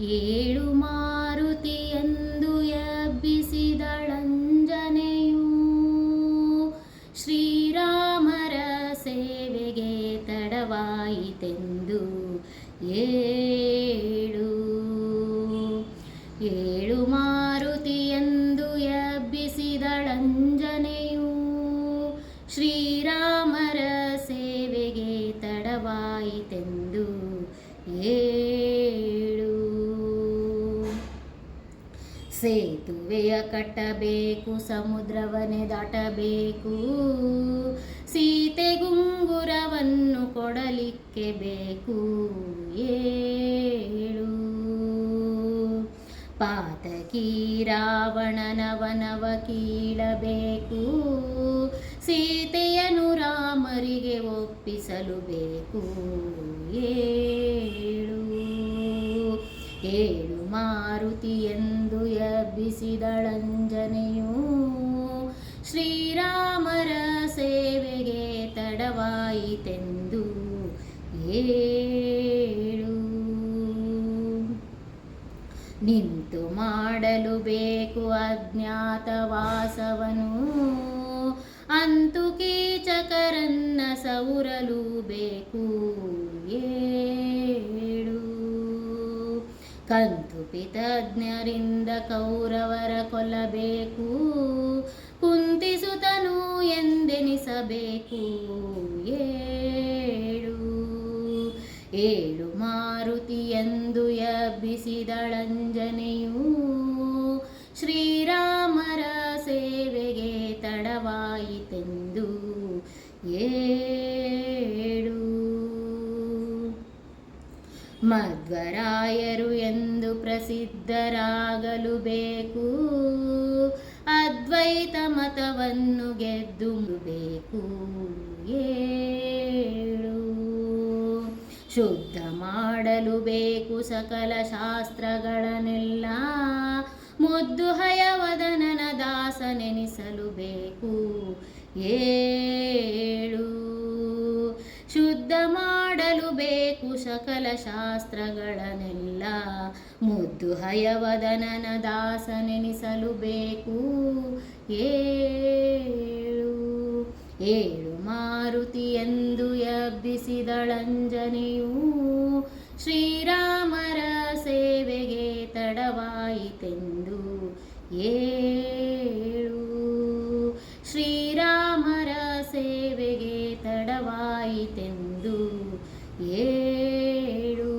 ಏಳು ಮಾರುತಿಯಂದು ಎಬ್ಬಿಸಿದಳಂಜನೆಯು ಶ್ರೀರಾಮರ ಸೇವೆಗೆ ತಡವಾಯಿತೆಂದು ಏಳು. ಏಳು ಮಾರುತಿಯಂದು ಸೇತುವೆಯ ಕಟ್ಟಬೇಕು ಸಮುದ್ರವನೆ ದಾಟಬೇಕು. ಸೀತೆಗುಂಗುರವನ್ನು ಕೊಡಲಿಕ್ಕೆ ಬೇಕು ಏಳು. ಪಾತಕಿ ರಾವಣನ ವನವ ಕೀಳಬೇಕು. ಸೀತೆಯನು ರಾಮರಿಗೆ ಒಪ್ಪಿಸಲು ಬೇಕು. ಏಳು. ಏಳು. ಮಾರುತಿ ಎಂದು ಎಬ್ಬಿಸಿದಳಂಜನೆಯು ಶ್ರೀರಾಮರ ಸೇವೆಗೆ ತಡವಾಯಿತೆಂದು ಏಳು ನಿಂತು ಮಾಡಲು ಬೇಕು ಅಜ್ಞಾತವಾಸವನು ಅಂತು ಕೀಚಕರನ್ನ ಸೌರಲು ಬೇಕು ಏಳು ಕಂತು ಪಿತಜ್ಞರಿಂದ ಕೌರವರ ಕೊಲ್ಲಬೇಕು. ಕುಂತಿಸುತನು ಎಂದೆನಿಸಬೇಕು. ಏಳು. ಏಳು ಮಾರುತಿ ಎಂದು ಎಬ್ಬಿಸಿದಳಂಜನೆಯು ಶ್ರೀರಾಮರ ಸೇವೆಗೆ ತಡವಾಯಿತೆಂದು. ಏಳು. ಮಧ್ವರಾಯರು ಎಂದು ಪ್ರಸಿದ್ಧರಾಗಲು ಬೇಕು. ಅದ್ವೈತ ಮತವನ್ನು ಗೆದ್ದು ಬೇಕು ಏಳು. ಶುದ್ಧ ಮಾಡಲು ಬೇಕು ಸಕಲ ಶಾಸ್ತ್ರಗಳನ್ನೆಲ್ಲ. ಮುದ್ದು ಹಯವದನನ ದಾಸನೆನಿಸಲು ಬೇಕು. ಏಳು. ಶುದ್ಧ ಮಾಡಲು ಬೇಕು ಸಕಲ ಶಾಸ್ತ್ರಗಳನ್ನೆಲ್ಲ. ಮುದ್ದು ಹಯವದನನ ದಾಸನೆನಿಸಲು ಬೇಕು ಏಳು ಏಳು ಮಾರುತಿ ಎಂದು ಎಬ್ಬಿಸಿದಳಂಜನೆಯು ಶ್ರೀರಾಮರ ಸೇವೆಗೆ ತಡವಾಯಿತೆಂದು. ಏಳು, ಶ್ರೀರಾಮರ ಸೇವೆಗೆ ತಡವಾಯಿತೆಂದು. ಏಳು.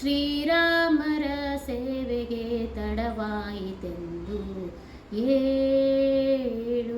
ಶ್ರೀರಾಮರ ಸೇವೆಗೆ ತಡವಾಯಿತೆಂದು ಏಳು.